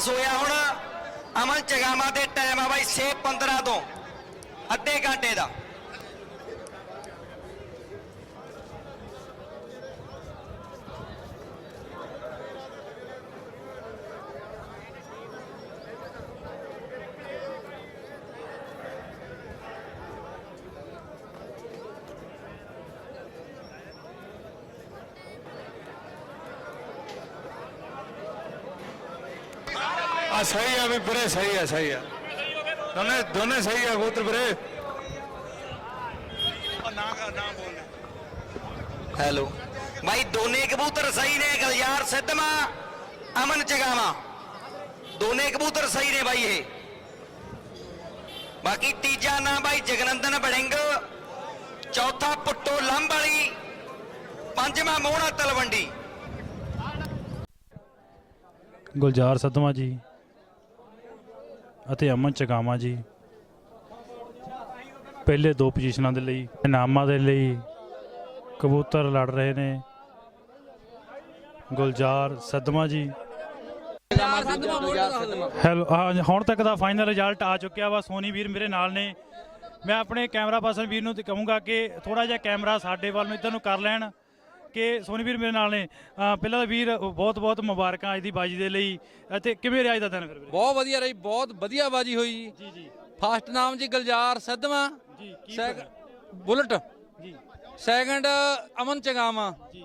Toss ਹੋਇਆ ਹੁਣ। ਅਮਨ ਚਗਾਮਾ ਦੇ ਟਾਈਮ ਆ ਬਾਈ 6:15 ਤੋਂ। ਅੱਧੇ ਘੰਟੇ ਦਾ। ਆ ਸਹੀ ਆ ਵੀ ਵੀਰੇ ਸਹੀ ਆ ਸਹੀ ਆ। ਦੋਨੇ ਦੋਨੇ ਸਹੀ ਆ ਕਬੂਤਰ ਵੀਰੇ। ਹੈਲੋ। ਬਾਈ ਦੋਨੇ ਕਬੂਤਰ ਸਹੀ ਨੇ ਗਲਯਾਰ ਸਿੱਧਮਾ ਅਮਨ ਚਗਾਵਾ। ਦੋਨੇ ਕਬੂਤਰ ਸਹੀ ਨੇ ਬਾਈ ਇਹ। ਬਾਕੀ ਤੀਜਾ ਨਾਮ ਬਾਈ ਜਗਨੰਦਨ ਬੜਿੰਗ। ਚੌਥਾ ਪੁੱਟੋ ਲੰਬ ਵਾਲੀ ਪੰਜਵਾਂ ਮੋਹਣਾ ਤਲਵੰਡੀ। ਗੁਲਜ਼ਾਰ ਸਦਮਾ ਜੀ। ਅਤੇ ਅਮਨ ਚਗਾਮਾ ਜੀ। ਪਹਿਲੇ ਦੋ ਪੋਜੀਸ਼ਨਾਂ ਦੇ ਲਈ ਇਨਾਮਾਂ ਦੇ ਲਈ ਕਬੂਤਰ ਲੜ ਰਹੇ ਨੇ। ਗੁਲਜ਼ਾਰ ਸਦਮਾ ਜੀ। ਹੈਲੋ ਹਾਂ, ਹੁਣ ਤੱਕ ਦਾ ਫਾਈਨਲ ਰਿਜ਼ਲਟ ਆ ਚੁੱਕਿਆ ਵਾ। ਸੋਨੀ ਵੀਰ ਮੇਰੇ ਨਾਲ ਨੇ। ਮੈਂ ਆਪਣੇ ਕੈਮਰਾ ਪਰਸਨ ਵੀਰ ਨੂੰ ਤੇ ਕਹੂੰਗਾ ਕਿ ਥੋੜਾ ਜਿਹਾ ਕੈਮਰਾ ਸਾਡੇ ਵੱਲ ਨੂੰ ਇੱਧਰ ਨੂੰ ਕਰ ਲੈਣ। ਕਿ ਸੋਨੀ ਵੀਰ ਮੇਰੇ ਨਾਲ ਨੇ। ਪਹਿਲਾਂ ਤਾਂ ਵੀਰ ਬਹੁਤ ਬਹੁਤ ਮੁਬਾਰਕਾਂ ਅੱਜ ਦੀ ਬਾਜੀ ਦੇ ਲਈ। ਅਤੇ ਕਿਵੇਂ ਰਿਹਾ ਅੱਜ ਦਾ ਦਿਨ ਫਿਰ ਵੀਰੇ? ਬਹੁਤ ਵਧੀਆ ਰਹੀ ਬਹੁਤ ਵਧੀਆ ਬਾਜੀ ਹੋਈ ਜੀ। ਜੀ ਫਸਟ ਨਾਮ ਜੀ ਗੁਲਜ਼ਾਰ ਸਿੱਧਵਾਂ ਜੀ ਕੀ ਸੈਕ ਬੁਲਟ। ਜੀ। ਸੈਕੰਡ ਅਮਨ ਚਗਾਵਾ ਜੀ।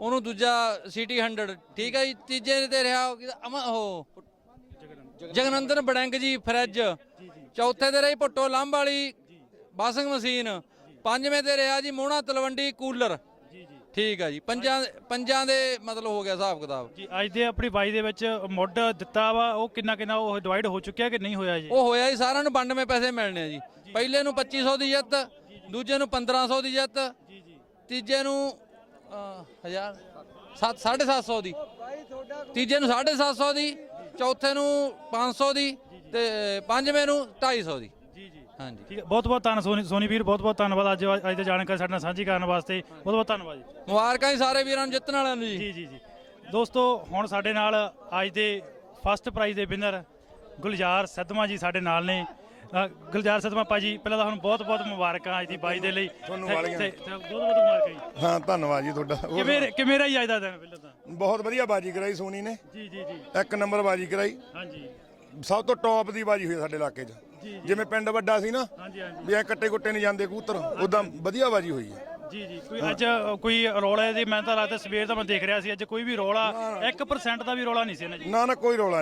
ਉਹਨੂੰ ਦੂਜਾ ਸਿਟੀ 100 ਠੀਕ ਹੈ ਜੀ ਤੀਜੇ ਤੇ ਰਿਹਾ ਉਹ ਕਿਹਦਾ? ਅਮਨ ਉਹ ਜਗਨੰਦਨ ਬੜੰਗ ਜੀ ਫਰਿੱਜ। ਚੌਥੇ ਤੇ ਰਹੀ ਭੁੱਟੋ ਲੰਬ ਵਾਲੀ ਵਾਸ਼ਿੰਗ ਮਸ਼ੀਨ। ਪੰਜਵੇਂ ਤੇ ਰਿਹਾ ਜੀ ਮੋਹਣਾ ਤਲਵੰਡੀ ਕੂਲਰ। ਠੀਕ ਹੈ ਜੀ। ਪੰਜਾਂ ਪੰਜਾਂ ਦੇ ਮਤਲਬ ਹੋ ਗਿਆ ਹਿਸਾਬ ਕਿਤਾਬ। ਜੀ ਅੱਜ ਦੇ ਆਪਣੀ ਬਾਜੀ ਦੇ ਵਿੱਚ ਮੁੱਢ ਦਿੱਤਾ ਵਾ ਉਹ ਕਿੰਨਾ ਕਿੰਨਾ ਉਹ ਡਿਵਾਈਡ ਹੋ ਚੁੱਕਿਆ ਕਿ ਨਹੀਂ ਹੋਇਆ ਜੀ? ਉਹ ਹੋਇਆ ਜੀ ਸਾਰਿਆਂ ਨੂੰ 92 ਪੈਸੇ ਮਿਲਣੇ ਆ ਜੀ। ਪਹਿਲੇ ਨੂੰ 2500 ਦੀ ਜਿੱਤ ਦੂਜੇ ਨੂੰ 1500 ਦੀ ਜਿੱਤ ਜੀ ਜੀ। ਤੀਜੇ ਨੂੰ 1000 750 ਦੀ। ਤੀਜੇ ਨੂੰ 750 ਦੀ ਚੌਥੇ ਨੂੰ 500 ਦੀ ਤੇ ਪੰਜਵੇਂ ਨੂੰ 250 ਦੀ। ਹਾਂਜੀ। ਠੀਕ ਹੈ ਬਹੁਤ ਬਹੁਤ ਧੰਨ ਸੋਨੀ ਸੋਨੀ ਵੀਰ ਬਹੁਤ ਬਹੁਤ ਧੰਨਵਾਦ। ਅੱਜ ਅੱਜ ਦੀ ਜਾਣਕਾਰੀ ਸਾਡੇ ਨਾਲ ਸਾਂਝੀ ਕਰਨ ਵਾਸਤੇ। ਬਹੁਤ ਬਹੁਤ ਧੰਨਵਾਦ ਜੀ। ਮੁਬਾਰਕਾਂ ਜੀ ਸਾਰੇ ਵੀਰਾਂ ਨੂੰ ਜਿੱਤਣ ਵਾਲਿਆਂ ਨੂੰ ਜੀ। ਜੀ ਜੀ ਜੀ। ਦੋਸਤੋ ਹੁਣ ਸਾਡੇ ਨਾਲ ਅੱਜ ਦੇ ਫਸਟ ਪ੍ਰਾਈਜ਼ ਦੇ ਵਿਨਰ ਗੁਲਜ਼ਾਰ ਸਦਮਾ ਜੀ ਸਾਡੇ ਨਾਲ ਨੇ। ਅ, ਗੁਲਜ਼ਾਰ ਸਦਮਾ ਭਾਜੀ ਪਹਿਲਾਂ ਤਾਂ ਤੁਹਾਨੂੰ ਬਹੁਤ ਬਹੁਤ ਮੁਬਾਰਕਾਂ ਅੱਜ ਦੀ ਬਾਈ ਦੇ ਲਈ। ਤੁਹਾਨੂੰ ਤੇ- ਵਾਲੀਆਂ। ਤੇ- ਤੇ ਬਹੁਤ ਬਹੁਤ ਮੁਬਾਰਕਾਂ ਜੀ। ਹਾਂ ਧੰਨਵਾਦ ਜੀ ਤੁਹਾਡਾ। ਹੋਰ ਕਿਵੇਂ ਕਿਵੇਂ ਰਹੀ ਅੱਜ ਦਾ ਦਿਨ ਪਹਿਲਾਂ ਤਾਂ? ਬਹੁਤ ਵਧੀਆ ਬਾਜੀ ਕਰਾਈ ਸੋਨੀ ਨੇ। ਜੀ ਜੀ ਜੀ। ਇੱਕ ਨੰਬਰ ਬਾਜੀ ਕਰਾਈ। ਹਾਂਜੀ। ਸਭ ਤੋਂ ਟੌਪ ਦੀ ਬਾਜੀ ਹੋਈ ਸਾਡੇ ਇਲਾਕੇ 'ਚ। ਜਿਵੇਂ ਪਿੰਡ ਵੱਡਾ ਸੀ ਨਾ ਹਾਂਜੀ ਹਾਂਜੀ। ਵੀ ਐ ਕੱਟੇ ਕੁੱਟੇ ਨਹੀਂ ਜਾਂਦੇ ਕਬੂਤਰ ਉਦਾਂ ਵਧੀਆ ਬਾਜੀ ਹੋਈ ਹੈ। ਜੀ ਜੀ। ਕੋਈ ਅੱਜ ਕੋਈ ਰੌਲਾ ਦੀ ਮੈਂ ਤਾਂ ਲੱਗਦਾ ਸਵੇਰ ਦਾ ਮੈਂ ਦੇਖ ਰਿਹਾ ਸੀ ਅੱਜ ਕੋਈ ਵੀ ਰੌਲਾ 1% ਦਾ ਵੀ ਰੌਲਾ ਨਹੀਂ ਸੀ ਨਾ ਜੀ ਨਾ ਨਾ ਕੋਈ ਰੌਲਾ